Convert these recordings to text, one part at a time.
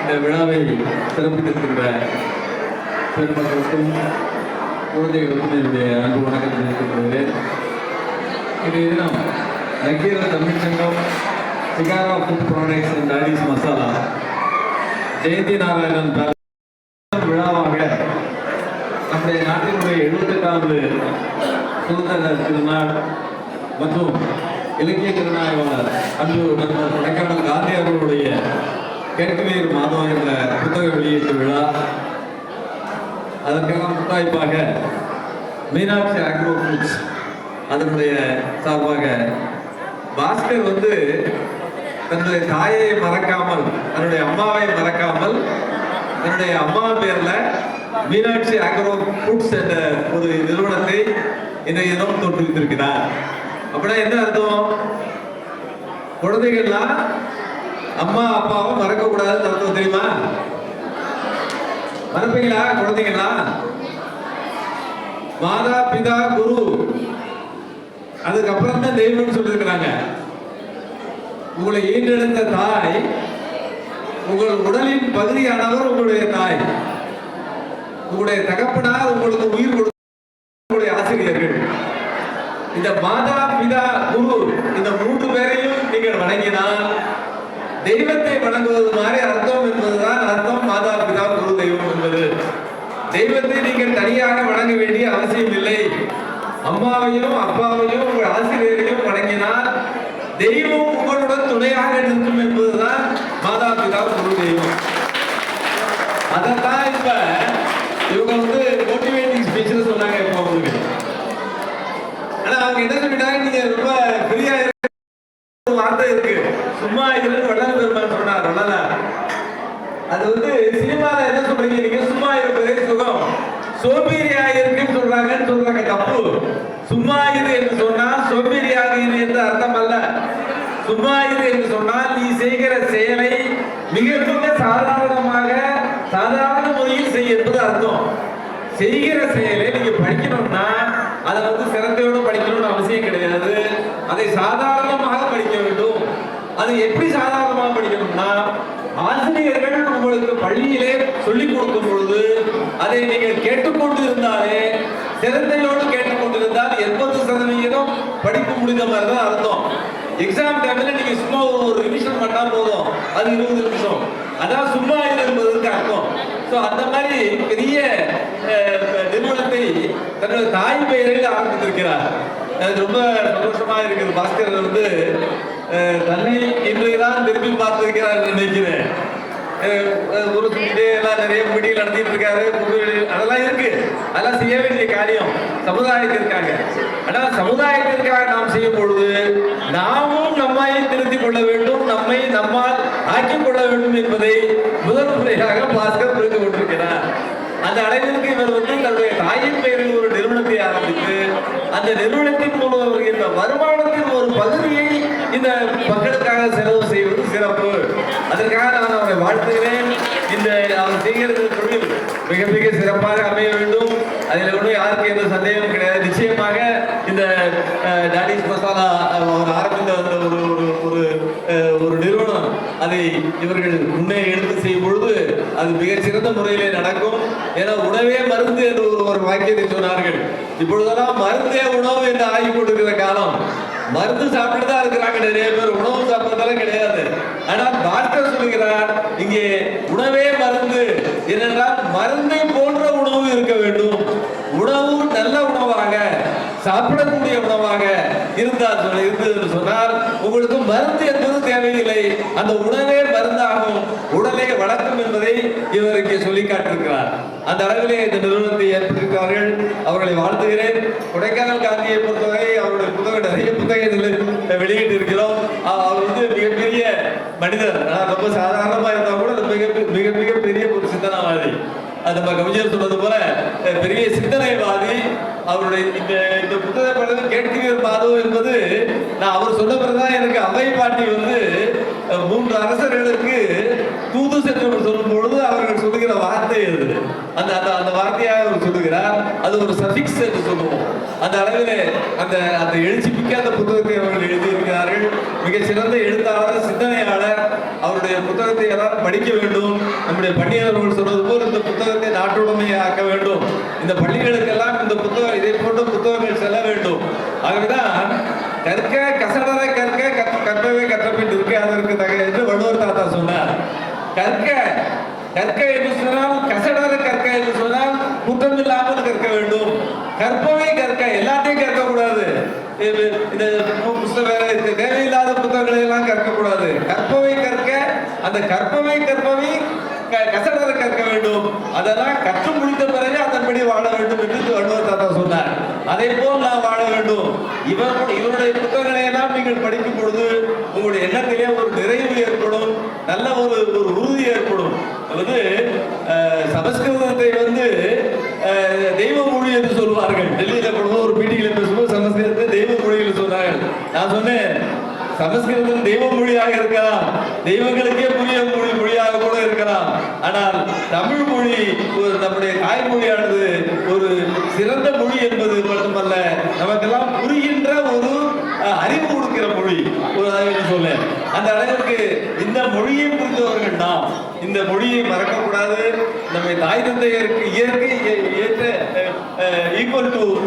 இந்த விழாவை சிறப்பித்திருக்கின்ற பெருமக்களுக்கும் குழந்தைகளுக்கும் என்னுடைய அன்பு வணக்கத்தை தெரிவித்துக் இன்றைய தினம் Nakkeera Tamil Sangam Shikara food products and Daddy's masala Jayanthi Narayanan விழாவாக நம்முடைய நாட்டினுடைய எழுபத்தெட்டாவது சுதந்திர திருநாள் மற்றும் இலக்கிய திருநாயகர் அன்பு நண்பர் கொடைக்கானல் காந்தி அவர்களுடைய கேட்கவேர் மாதம் என்ற புத்தக வெளியீட்டு விழா. அதற்கான முத்தாய்ப்பாக மீனாட்சி ஆக்ரோ ஃபுட்ஸ் அதனுடைய சார்பாக பாஸ்கர் வந்து தன்னுடைய தாயை மறக்காமல் தன்னுடைய அம்மாவை மறக்காமல் தன்னுடைய அம்மா பேர்ல மீனாட்சி ஆக்ரோ ஃபுட்ஸ் என்ற ஒரு நிறுவனத்தை இன்றைய தினம் தோற்றுவித்திருக்கிறார். அப்படின்னா என்ன அர்த்தம்? குழந்தைகள்லாம் அம்மா அப்பாவை மறக்க கூடாதுன்னு தத்துவம் தெரியுமா? மறப்பீங்களா? குழந்தைங்களா? மாதா பிதா குரு. அதுக்கப்புறம் தான் தெய்வம்னு சொல்லியிருக்கிறாங்க. உங்களை ஈன்றெடுத்த தாய் உங்கள் உடலின் பகுதியானவர் உங்களுடைய தாய். உங்களுடைய தகப்பனார் உங்களுக்கு உயிர் கொடுத்த உங்களுடைய ஆசிரியர்கள். இந்த மாதா பிதா குரு இந்த மூன்று பேரையும் நீங்கள் வணங்கினால் தெய்வத்தை வணங்குவது மாதிரி அர்த்தம் என்பதுதான் அர்த்தம். மாதா பிதா குரு தெய்வம் என்பது. தெய்வத்தை நீங்கள் தனியாக வணங்க வேண்டிய அவசியம் இல்லை. அம்மாவையும் அப்பாவையும் உங்கள் ஆசிரியரையும் வணங்கினால் தெய்வம் உங்களுடன் துணையாக நிற்கும் என்பதுதான் மாதா பிதா குரு தெய்வம் அதெல்லாம் இப்ப இவங்க வந்து மோட்டிவேட்டிங் ஸ்பீச்ல சொன்னாங்க இப்ப உங்களுக்கு ஆனா அவங்க என்ன சொல்லிட்டாங்க நீங்க ரொம்ப ஃப்ரீயா ஒரு வார்த்தை இருக்கு சும்மா இதுல வள்ளல் பெருமான் சொன்னார் வள்ளலார் அது வந்து சினிமால என்ன சொல்றீங்க நீங்க சும்மா இருப்பதே சுகம் சோம்பேறியா இருக்குன்னு சொல்றாங்கன்னு சொல்றாங்க தப்பு. சும்மா இரு என்று சொன்னால் சோம்பேறியாக இரு என்று அர்த்தம் அல்ல சும்மா இரு என்று சொன்னால் நீ செய்கிற செயலை மிக மிக சாதாரணமாக சாதாரண முறையில் செய்ய என்பது அர்த்தம். செய்கிற செயலை நீங்க படிக்கணும்னா அதை வந்து சிறந்தையோடு படிக்கணும்னு அவசியம் கிடையாது. அதை சாதாரணமாக படிக்க வேண்டும். அது எப்படி சாதாரணமாக படிக்கணும்னா ஆசிரியர்கள் உங்களுக்கு பள்ளியிலே சொல்லிக் கொடுக்கும் பொழுது அதை நீங்கள் கேட்டுக்கொண்டு இருந்தாலே சிறந்தையோடு கேட்டுக்கொண்டிருந்தால் எண்பது சதவிகிதம் படிப்பு முடிந்த மாதிரி தான் அர்த்தம் எக்ஸாம் டைம்ல நீங்க சும்மா ஒரு ரிவிஷன் பண்ணா போதும். அது இருபது நிமிஷம். அதான் சும்மா இருப்பதற்கு அர்த்தம். ஸோ அந்த மாதிரி பெரிய அஹ், நிறுவனத்தை தன்னுடைய தாய் பெயரில் ஆரம்பித்திருக்கிறார். ரொம்ப சந்தோஷமா இருக்குது. பாஸ்கர் வந்து தன்னை இன்றையதான் திரும்பி பார்த்திருக்கிறார் நினைக்கிறேன். ஒரு சொல்லிட்டு எல்லாம் நிறைய மீட்டிங் நடத்திட்டு இருக்காரு பொது- அதெல்லாம் இருக்கு. அதெல்லாம் செய்ய வேண்டிய காரியம் சமுதாயத்திற்காக. ஆனால் சமுதாயத்திற்காக நாம் செய்யும் பொழுது நாமும் நம்மை திருத்திக் கொள்ள வேண்டும் நம்மை நம்மால் ஆக்கிக் கொள்ள வேண்டும் என்பதை முதல் முறையாக பாஸ்கர் புரிந்து கொண்டிருக்கிறார். அந்த அளவிற்கு இவர் வந்து தன்னுடைய தாயின் பெயரில் ஒரு நிறுவனத்தை ஆரம்பித்து அந்த நிறுவனத்தின் மூலம் வருகின்ற வருமானத்தின் ஒரு பகுதியை இந்த மக்களுக்காக செலவு செய்வது சிறப்பு. அதற்காக நான் அவரை வாழ்த்துகிறேன். இந்த அவர் செய்கிறது தொழில் மிக மிக சிறப்பாக அமைய வேண்டும். அதில் ஒன்றும் யாருக்கு எந்த சந்தேகம் கிடையாது. நிச்சயமாக இந்த அஹ், டாடிஸ் மசாலா அவர் ஆரம்பித்த அந்த ஒரு ஒரு ஒரு அஹ், ஒரு நிறுவனம் அதை இவர்கள் முன்னே எடுத்து செய்யும் பொழுது அது மிகச்சிறந்த முறையிலே நடக்கும். ஏன்னா உணவே மருந்து என்று ஒரு ஒரு வாக்கியத்தை சொன்னார்கள். இப்பொழுதெல்லாம் மருந்தே உணவு என்று ஆகி கொண்டிருக்கிற காலம். மருந்து சாப்பிட்டு தான் இருக்கிறாங்க. நிறைய பேர் உணவு சாப்பிட்றதெல்லாம் கிடையாது. ஆனால் டாக்டர் சொல்லுகிறார் இங்கே உணவே மருந்து. ஏனென்றால் மருந்தை போன்ற உணவு இருக்க வேண்டும். உணவு நல்ல உணவாக சாப்பிடக்கூடிய உணவாக இருந்தால் இருந்தது என்று சொன்னால் உங்களுக்கு மருந்து என்பது தேவையில்லை. அந்த உணவே என்பதை இவர் இங்கே சொல்லி காட்டிருக்கிறார் அந்த அளவிலே இந்த நிறுவனத்தை ஏற்பட்டிருக்கிறார்கள். அவர்களை வாழ்த்துகிறேன். கொடைக்கானல் காந்தியை பொறுத்தவரை அவருடைய புத்தகம் நிறைய புத்தகங்கள் வெளியிட்டு இருக்கிறோம் அவர் வந்து மிகப்பெரிய மனிதர். ரொம்ப சாதாரணமா இருந்தா கூட அது மிக மிக மிக பெரிய ஒரு சிந்தனவாதி. அது நம்ம கவிஞர் சொன்னது போல பெரிய சிந்தனைவாதி. அவருடைய இந்த இந்த புத்தக படம் கேட்கிறீர் மாதவ் என்பது நான் அவர் சொன்ன பிறகுதான் எனக்கு அவை பாட்டி வந்து மூன்று அரசர்களுக்கு தூது சென்று சொல்லும் பொழுது அவர்கள் சொல்லுகிற வார்த்தை அது அந்த அந்த அந்த வார்த்தையாக அவர் சொல்லுகிறார். அது ஒரு சஃபிக்ஸ் என்று சொல்லுவோம். அந்த அளவிலே அந்த அந்த எழுச்சி மிக்க அந்த புத்தகத்தை அவர்கள் எழுதியிருக்கிறார்கள். மிக சிறந்த எழுத்தாளர் சிந்தனையாளர் அவருடைய புத்தகத்தை எல்லாரும் படிக்க வேண்டும். நம்முடைய பள்ளியர்கள் சொல்வது போல் இந்த புத்தகத்தை நாட்டுடைமையை ஆக்க வேண்டும். இந்த பள்ளிகளுக்கெல்லாம் இந்த புத்தகம் இதை போன்ற புத்தகங்கள் செல்ல வேண்டும். ஆகவேதான் கற்க கசடரை கற்க கற்ற- கற்பவை கற்றபின் இருக்க அதற்கு தக என்று வள்ளுவர் தாத்தா சொன்னார் கற்க கற்க என்று சொன்னால் கசடர கற்க என்று சொன்னால் குற்றம் இல்லாமல் கற்க வேண்டும். கற்பவை கற்க எல்லாத்தையும் கற்க கூடாது இந்த தேவையில்லாத புத்தகங்களை எல்லாம் கற்க கூடாது கற்பவை கற்க அந்த கற்பவை கற்பவை க- கற்க வேண்டும். அதெல்லாம் கற்று முடித்த பிறகு அதன்படி வாழ வேண்டும் என்று வள்ளுவர் தாத்தா சொன்னார். அதே போல் நான் வாழ வேண்டும். இவர் இவருடைய புத்தகங்களை எல்லாம் நீங்கள் படிக்கும் பொழுது உங்களுடைய எண்ணத்திலே ஒரு நிறைவு ஏற்படும். நல்ல ஒரு ஒரு உறுதி ஏற்படும். அதாவது அஹ், சமஸ்கிருதத்தை வந்து அஹ், தெய்வ மொழி என்று சொல்வார்கள் டெல்லியில கூட ஒரு மீட்டிங்ல பேசும்போது சமஸ்கிருதத்தை தெய்வ மொழியில் சொன்னார்கள் நான் சொன்னேன் சமஸ்கிருதம் தெய்வ மொழியாக இருக்கலாம். தெய்வங்களுக்கே புரிய மொழி மொழியாக கூட இருக்கலாம். ஆனால் தமிழ் மொழி ஒரு நம்முடைய தாய்மொழியானது ஒரு சிறந்த மொழி என்பது மட்டுமல்ல நமக்கெல்லாம் புரிகின்ற ஒரு அறிவு கொடுக்கிற மொழி. ஒரு அளவில் சொல்ல. அந்த அளவிற்கு இந்த மொழியை புரிந்தவர்கள் நாம் இந்த மொழியை மறக்கக்கூடாது. நம்மை தாய் தந்தையருக்கு இயற்கை ஏ- ஏற்ற ஈக்குவல் டு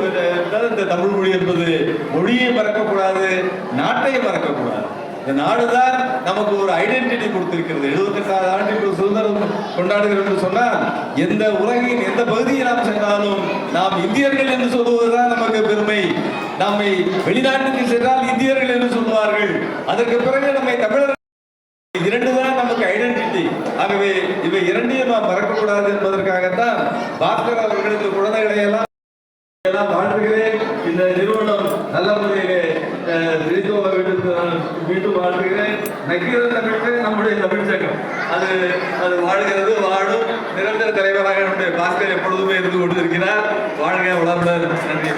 இந்த தமிழ் மொழி என்பது மொழியை மறக்கக்கூடாது நாட்டை மறக்கக்கூடாது. இந்த நாடுதான் நமக்கு ஒரு ஐடென்டிட்டி கொடுத்திருக்கிறது. எழுபத்தெட்டாவது ஆண்டு சுதந்திரம் கொண்டாடுகிறோம் என்று சொன்னால் எந்த உலகின் எந்த பகுதியை நாம் சென்றாலும் நாம் இந்தியர்கள் என்று சொல்வதுதான் நமக்கு பெருமை. நம்மை வெளிநாட்டுக்கு சென்றால் இந்தியர்கள் என்று சொல்வார்கள் அதற்கு பிறகு நம்மை தமிழர் இரண்டு தான் நமக்கு ஐடென்டிட்டி ஆகவே இவை இரண்டையும் நாம் மறக்கக்கூடாது என்பதற்காகத்தான் பாஸ்கர் அவர்களுக்கு குழந்தைகளை எல்லாம் எல்லாம் வாழ்த்துகிறேன் இந்த நிறுவனம் நல்ல முறையிலே அஹ், செழித்து வர வேண்டும் என்று நான் மீண்டும் வாழ்த்துகிறேன் நக்கீரன் தமிழ் நம்முடைய தமிழ் சங்கம் அது அது வாழ்கிறது வாழும் நிரந்தர தலைவராக நம்முடைய பாஸ்கர் எப்பொழுதுமே இருந்து கொண்டிருக்கிறார் வாழ்க வளமுடன் நன்றி